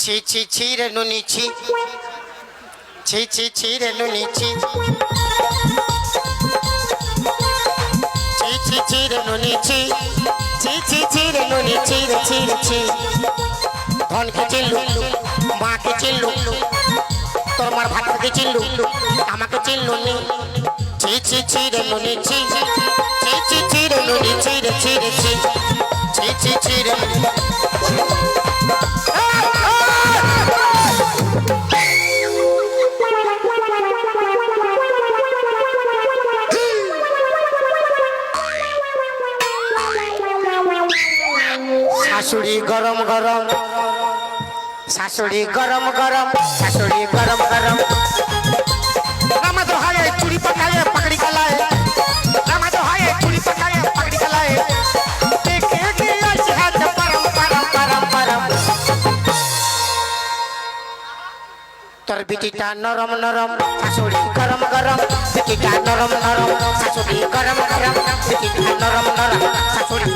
ছি ছি ছি রে নুনি, ছি। ছি ছি ছি রে নুনি, ছি। ছি ছি ছি রে নুনি, ছি। ছি ছি ছি রে নুনি, ছি রে ছি রে, ছি। ধনকে চিনলু মাকে চিনলু তোর মার ভাতকে চিনলু আমাকে চিনলু নি। ছি ছি ছি রে নুনি, ছি। ছি ছি ছি রে নুনি, ছি রে ছি রে, ছি। ছি ছি ছি রে শাশুড়ি গরম গরম। শাশুড়ি গরম গরম, শাশুড়ি গরম গরম। রামা তো হায় চুরি পকায় পকড়ি কলায় রামা তো হায় চুরি পকায় পকড়ি কলায় তোর বিটিটা নরম নরম, শাশুড়ি গরম গরম, বিটিটা নরম নরম, শাশুড়ি গরম গরম, বিটিটা নরম নরম, শাশুড়ি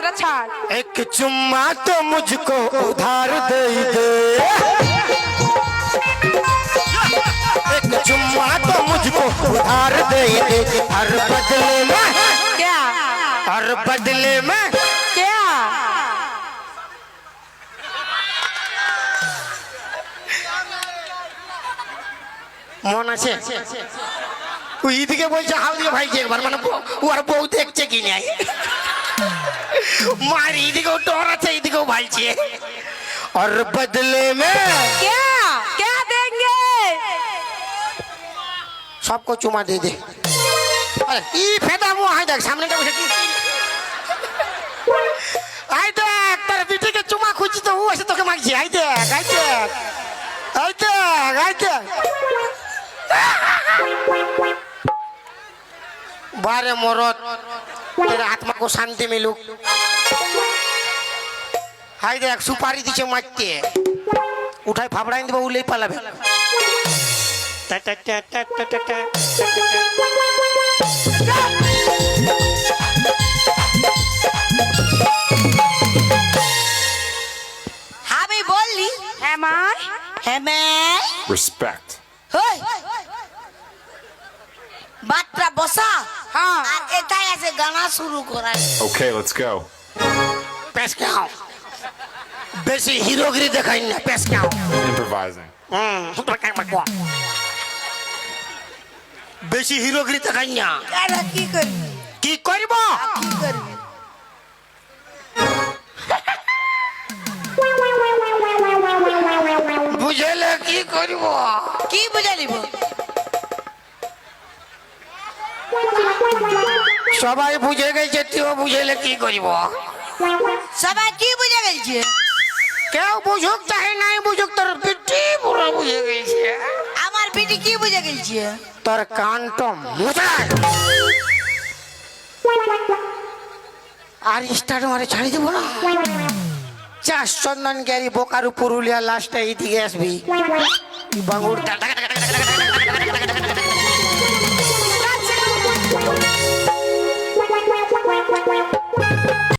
ছাড় ছাড় হাতটা ছাড় एक चुम्मा तो मुझको उधार दे दे एक चुम्मा तो मुझको उधार दे दे हर बदले में क्या हर बदले में क्या মন আছে ওই দিকে বলছে হাউ দিয়ে ভাইছে একবার মানে বউ- ও আর বউ দেখছে কি নাই মার এইদিকেও ডর আছে এইদিকেও ভাইছে और बदले में क्या क्या देंगे सबको चुमा दे दे अरे ई फेदा मुंह हाय देख सामने का बसे की আই দেখ তোর বিটিকে চুমা খুঁজছি তো ও এসে তোকে মাগছি আই দেখ আই দেখ আই দেখ আই দেখ बारे मोरत तेरे आत्मा को शांति मिलू हाय देख सुपारी दीचे मारती है उठाए फाफड़ाई देबो उले पाला भे আমি বললি হ্যাঁ মা হ্যাঁ মা রেসপেক্ট হই বাতরা বসা হ্যাঁ। আর এটাই আছে গানা শুরু করার। Okay, let's go. পেশ খাও বেশি হিরোগিরি দেখাই না পেশ Improvising. হুম বেশি হিরোগিরি দেখাই না। কেন কি করবি? কি করব? কি করবি? বুঝলে কি করব? কি বুঝে সবাই বুঝে গেছে তুইও বুঝেলে কি করিব? সবাই কি বুঝে গেছে কেউ বুঝুক চাহে নাই বুঝুক তোর পিটি পুরো বুঝে গেছে। আমার পিটি কি বুঝে গেছে তোর কানটো মোচায় আর স্টার্ট মারে ছাড়ি দেবো না। চাষ চন্দন গ্যারি বোকারু পুরুলিয়া লাস্টে এইদিকে আসবি। বাঙ্গুর